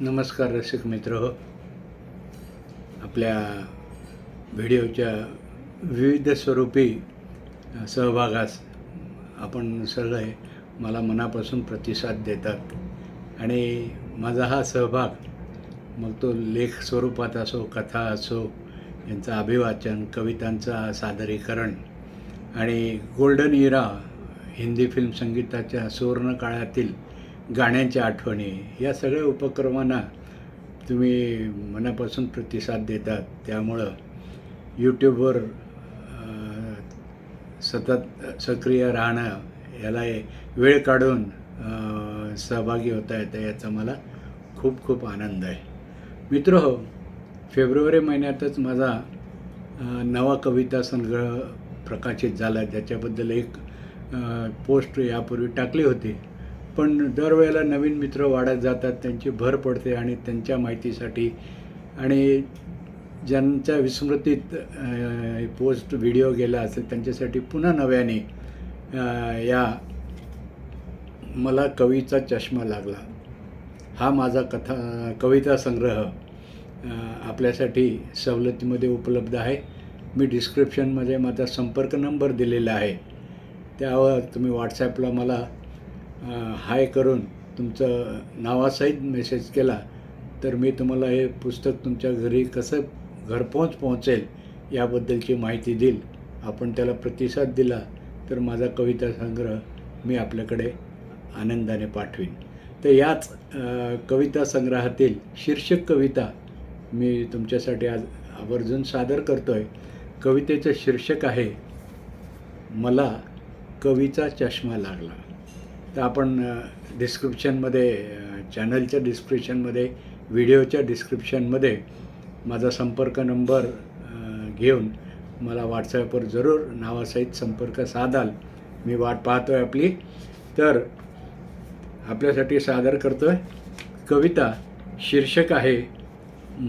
नमस्कार रसिक मित्र. हो आपल्या व्हिडिओच्या विविध स्वरूपी सहभागास आपण सगळे मला मनापासून प्रतिसाद देतात. आणि माझा हा सहभाग मग तो लेख स्वरूपात असो कथा असो यांचं अभिवाचन कवितांचं सादरीकरण आणि गोल्डन इरा हिंदी फिल्म संगीताच्या सुवर्ण काळातील गाण्यांच्या आठवणी या सगळ्या उपक्रमांना तुम्ही मनापासून प्रतिसाद देतात. त्यामुळं यूट्यूबवर सतत सक्रिय राहणं याला वेळ काढून सहभागी होता येतं याचा मला खूप खूप आनंद आहे. मित्र हो फेब्रुवारी महिन्यातच माझा नवा कविता संग्रह प्रकाशित झाला. ज्याच्याबद्दल एक पोस्ट यापूर्वी टाकली होती. पण दरवेळेला नवीन मित्र वाढत जातात त्यांची भर पडते आणि त्यांच्या माहितीसाठी आणि ज्यांच्या विस्मृतीत पोस्ट व्हिडिओ गेला असेल त्यांच्यासाठी पुन्हा नव्याने या मला कवीचा चष्मा लागला. हा माझा कथा कविता संग्रह आपल्यासाठी सवलतीमध्ये उपलब्ध आहे. मी डिस्क्रिप्शनमध्ये माझा संपर्क नंबर दिलेला आहे. त्यावर तुम्ही व्हॉट्सॲपला मला हाय करून तुमचं नावासहित मेसेज केला तर मी तुम्हाला हे पुस्तक तुमच्या घरी कसं घरपोच पोहोचेल याबद्दलची माहिती देईल. आपण त्याला प्रतिसाद दिला तर माझा कविता संग्रह मी आपल्याकडे आनंदाने पाठवीन. तर याच कविता संग्रहातील शीर्षक कविता मी तुमच्यासाठी आज आवर्जून सादर करतो आहे कवितेचं शीर्षक आहे मला कवीचा चष्मा लागला. तर आपण डिस्क्रिप्शनमध्ये चॅनलच्या डिस्क्रिप्शनमध्ये व्हिडिओच्या डिस्क्रिप्शनमध्ये माझा संपर्क नंबर घेऊन मला व्हॉट्सॲपवर जरूर नावासहित संपर्क साधाल. मी वाट पाहतो आहे आपली. तर आपल्यासाठी सादर करतो आहे कविता शीर्षक आहे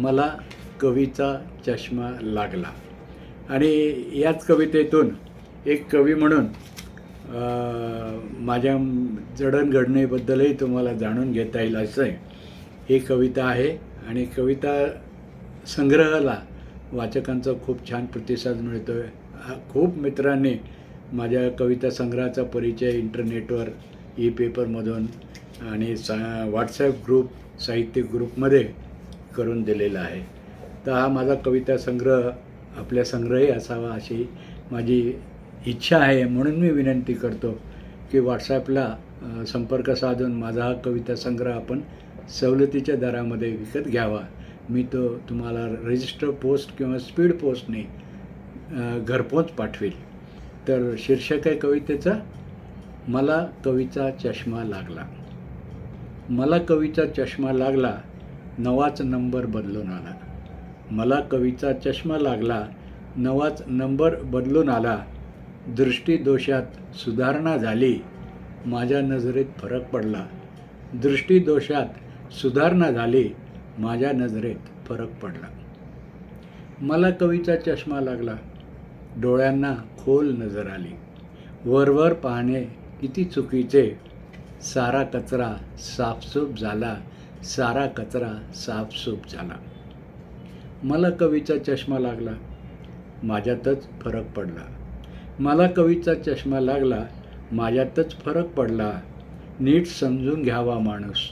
मला कवीचा चष्मा लागला. आणि याच कवितेतून एक कवी म्हणून माझ्या जडणघडणीबद्दलही तुम्हाला जाणून घेता येईल असं आहे ही कविता आहे आणि कविता संग्रहाला वाचकांचा खूप छान प्रतिसाद मिळतो आहे खूप मित्रांनी माझ्या कविता संग्रहाचा परिचय इंटरनेटवर ई पेपरमधून आणि सा व्हॉट्सॲप ग्रुप साहित्यिक ग्रुपमध्ये करून दिलेला आहे. तर हा माझा कविता संग्रह आपल्या संग्रही असावा अशी माझी इच्छा आहे म्हणून मी विनंती करतो की व्हॉट्सॲपला संपर्क साधून माझा हा कविता संग्रह आपण सवलतीच्या दरामध्ये विकत घ्यावा. मी तो तुम्हाला रजिस्टर पोस्ट किंवा स्पीड पोस्टने घरपोच पाठवेल. तर शीर्षक आहे कवितेचं मला कवीचा चष्मा लागला. मला कवीचा चष्मा लागला नवाच नंबर बदलून आला. मला कवीचा चष्मा लागला नवाच नंबर बदलून आला दृष्टीदोषात सुधारणा झाली माझ्या नजरेत फरक पडला. दृष्टीदोषात सुधारणा झाली माझ्या नजरेत फरक पडला. मला कवीचा चष्मा लागला. डोळ्यांना खोल नजर आली. वरवर पाहणे किती चुकीचे. सारा कचरा साफसूफ झाला. सारा कचरा साफसूफ झाला. मला कवीचा चष्मा लागला. माझ्यातच फरक पडला. मला कवीचा चष्मा लागला माझ्यातच फरक पडला. नीट समजून घ्यावा माणूस.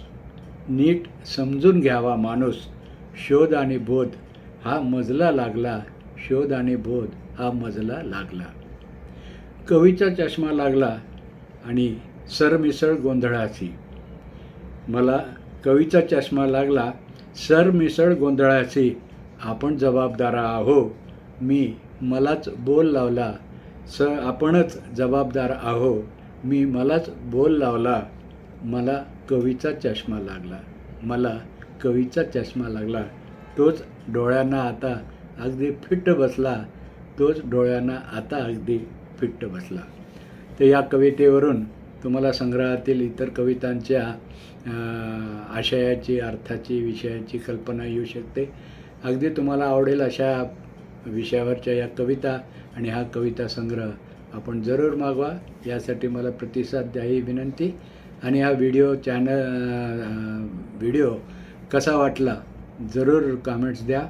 नीट समजून घ्यावा माणूस. शोध आणि बोध. हा मजला लागला. शोध आणि बोध. हा मजला लागला. कवीचा चष्मा लागला आणि सरमिसळ गोंधळाची. मला कवीचा चष्मा लागला सरमिसळ गोंधळाची. आपण जबाबदार आहो. मी मलाच बोल लावला. स आपणच जबाबदार आहो मी मलाच बोल लावला. मला कवीचा चष्मा लागला. मला कवीचा चष्मा लागला. तोच डोळ्यांना आता अगदी फिट्ट बसला. तोच डोळ्यांना आता अगदी फिट्ट बसला. तर या कवितेवरून तुम्हाला संग्रहातील इतर कवितांच्या आशयाची अर्थाची विषयाची कल्पना येऊ शकते. अगदी तुम्हाला आवडेल अशा विषयावरच्या या कविता आणि हा कविता संग्रह आपण जरूर मागवा. यासाठी मला प्रतिसाद द्या ही विनंती. आणि हा व्हिडिओ चॅनल व्हिडिओ कसा वाटला जरूर कामेंट्स द्या.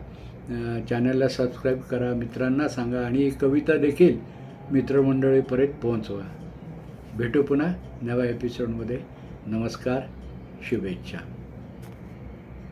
चॅनलला सबस्क्राईब करा मित्रांना सांगा आणि ही कविता देखील मित्रमंडळीपर्यंत पोहोचवा. भेटू पुन्हा नव्या एपिसोडमध्ये नमस्कार शुभेच्छा.